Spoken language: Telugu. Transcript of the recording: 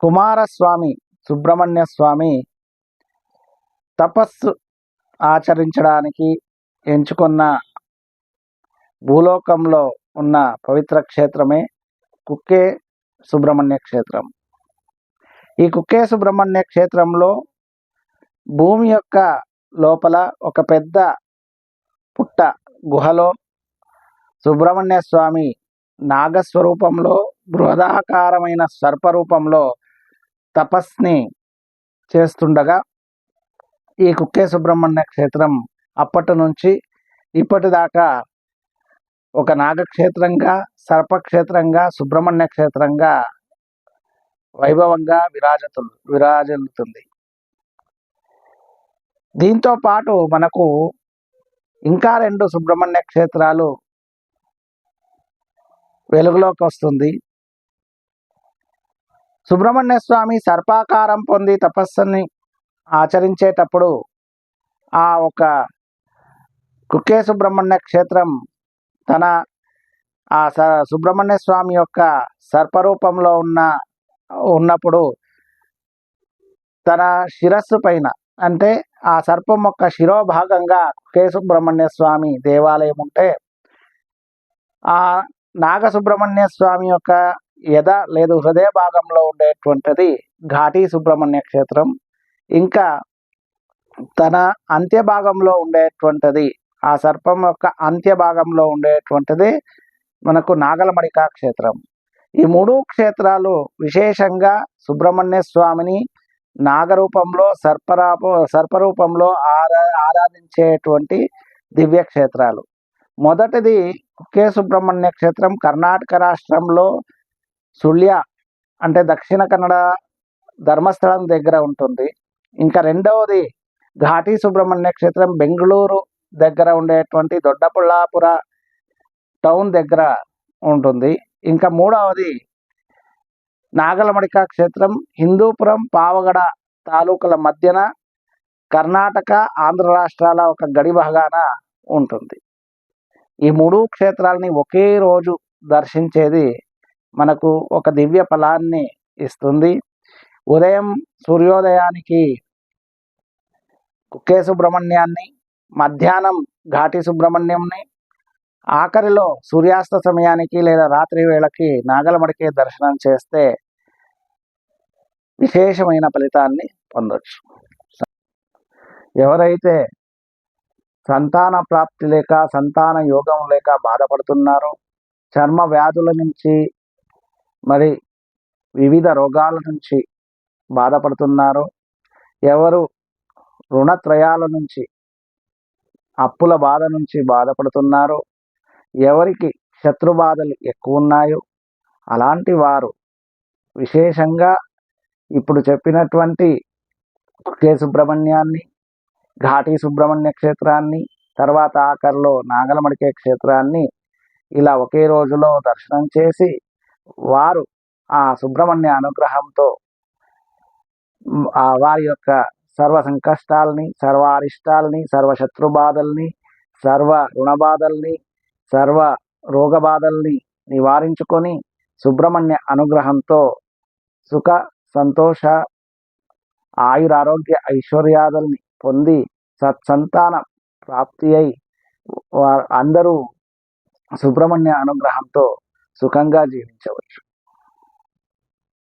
కుమారస్వామి సుబ్రహ్మణ్య స్వామి తపస్సు ఆచరించడానికి ఎంచుకున్న భూలోకంలో ఉన్న పవిత్ర క్షేత్రమే కుక్కే సుబ్రహ్మణ్య క్షేత్రం. ఈ కుక్కే సుబ్రహ్మణ్య క్షేత్రంలో భూమి యొక్క లోపల ఒక పెద్ద పుట్ట గుహలో సుబ్రహ్మణ్య స్వామి నాగస్వరూపంలో బృహదాకారమైన సర్పరూపంలో తపస్ని చేస్తుండగా ఈ కుక్కే సుబ్రహ్మణ్య క్షేత్రం అప్పటి నుంచి ఇప్పటిదాకా ఒక నాగక్షేత్రంగా సర్పక్షేత్రంగా సుబ్రహ్మణ్య క్షేత్రంగా వైభవంగా విరాజతు విరాజిల్లుతుంది. దీంతో పాటు మనకు ఇంకా రెండు సుబ్రహ్మణ్య క్షేత్రాలు వెలుగులోకి వస్తుంది. సుబ్రహ్మణ్య స్వామి సర్పాకారం పొంది తపస్సుని ఆచరించేటప్పుడు ఆ ఒక కుక్కే సుబ్రహ్మణ్య క్షేత్రం తన ఆ స సుబ్రహ్మణ్య స్వామి యొక్క సర్పరూపంలో ఉన్న ఉన్నప్పుడు తన శిరస్సు పైన అంటే ఆ సర్పం యొక్క శిరోభాగంగా కుక్కే సుబ్రహ్మణ్య స్వామి దేవాలయం ఉంటే ఆ నాగ సుబ్రహ్మణ్య స్వామి యొక్క యథ లేదు హృదయ భాగంలో ఉండేటువంటిది ఘాటీ సుబ్రహ్మణ్య క్షేత్రం. ఇంకా తన అంత్య భాగంలో ఉండేటువంటిది ఆ సర్పం యొక్క అంత్య భాగంలో ఉండేటువంటిది మనకు నాగలమడికా క్షేత్రం. ఈ మూడు క్షేత్రాలు విశేషంగా సుబ్రహ్మణ్య స్వామిని నాగరూపంలో సర్పరాప సర్పరూపంలో ఆరా ఆరాధించేటువంటి దివ్య క్షేత్రాలు. మొదటిది కే సుబ్రహ్మణ్య క్షేత్రం కర్ణాటక రాష్ట్రంలో సుళ్య అంటే దక్షిణ కన్నడ ధర్మస్థలం దగ్గర ఉంటుంది. ఇంకా రెండవది ఘాటీ సుబ్రహ్మణ్య క్షేత్రం బెంగళూరు దగ్గర ఉండేటువంటి దొడ్డపుల్లాపుర టౌన్ దగ్గర ఉంటుంది. ఇంకా మూడవది నాగలమడిక క్షేత్రం హిందూపురం పావగడ తాలూకుల మధ్యన కర్ణాటక ఆంధ్ర రాష్ట్రాల ఒక గడి భాగాన ఉంటుంది. ఈ మూడు క్షేత్రాలని ఒకే రోజు దర్శించేది మనకు ఒక దివ్య ఫలాన్ని ఇస్తుంది. ఉదయం సూర్యోదయానికి కుక్కే సుబ్రహ్మణ్యాన్ని మధ్యాహ్నం ఘాటి సుబ్రహ్మణ్యంని ఆఖరిలో సూర్యాస్త సమయానికి లేదా రాత్రి వేళకి నాగలమడికి దర్శనం చేస్తే విశేషమైన ఫలితాన్ని పొందొచ్చు. ఎవరైతే సంతాన ప్రాప్తి లేక సంతాన యోగం లేక బాధపడుతున్నారో చర్మ వ్యాధుల నుంచి మరి వివిధ రోగాల నుంచి బాధపడుతున్నారో. ఎవరు రుణత్రయాల నుంచి అప్పుల బాధ నుంచి బాధపడుతున్నారో. ఎవరికి శత్రు బాధలు ఎక్కువ ఉన్నాయో అలాంటి వారు విశేషంగా ఇప్పుడు చెప్పినటువంటి కే సుబ్రహ్మణ్యాన్ని ఘాటి సుబ్రహ్మణ్య క్షేత్రాన్ని తర్వాత ఆఖరిలో నాగలమడికే క్షేత్రాన్ని ఇలా ఒకే రోజులో దర్శనం చేసి వారు ఆ సుబ్రహ్మణ్య అనుగ్రహంతో ఆ వారి యొక్క సర్వ సంకష్టాలని సర్వ అరిష్టాలని సర్వ శత్రుబాధల్ని సర్వ రుణబాధల్ని సర్వ రోగబాధల్ని నివారించుకొని సుబ్రహ్మణ్య అనుగ్రహంతో సుఖ సంతోష ఆయురారోగ్య ఐశ్వర్యాదుల్ని పొంది సత్సంతాన ప్రాప్తి అయి అందరూ సుబ్రహ్మణ్య అనుగ్రహంతో సుఖంగా జీవించవచ్చు.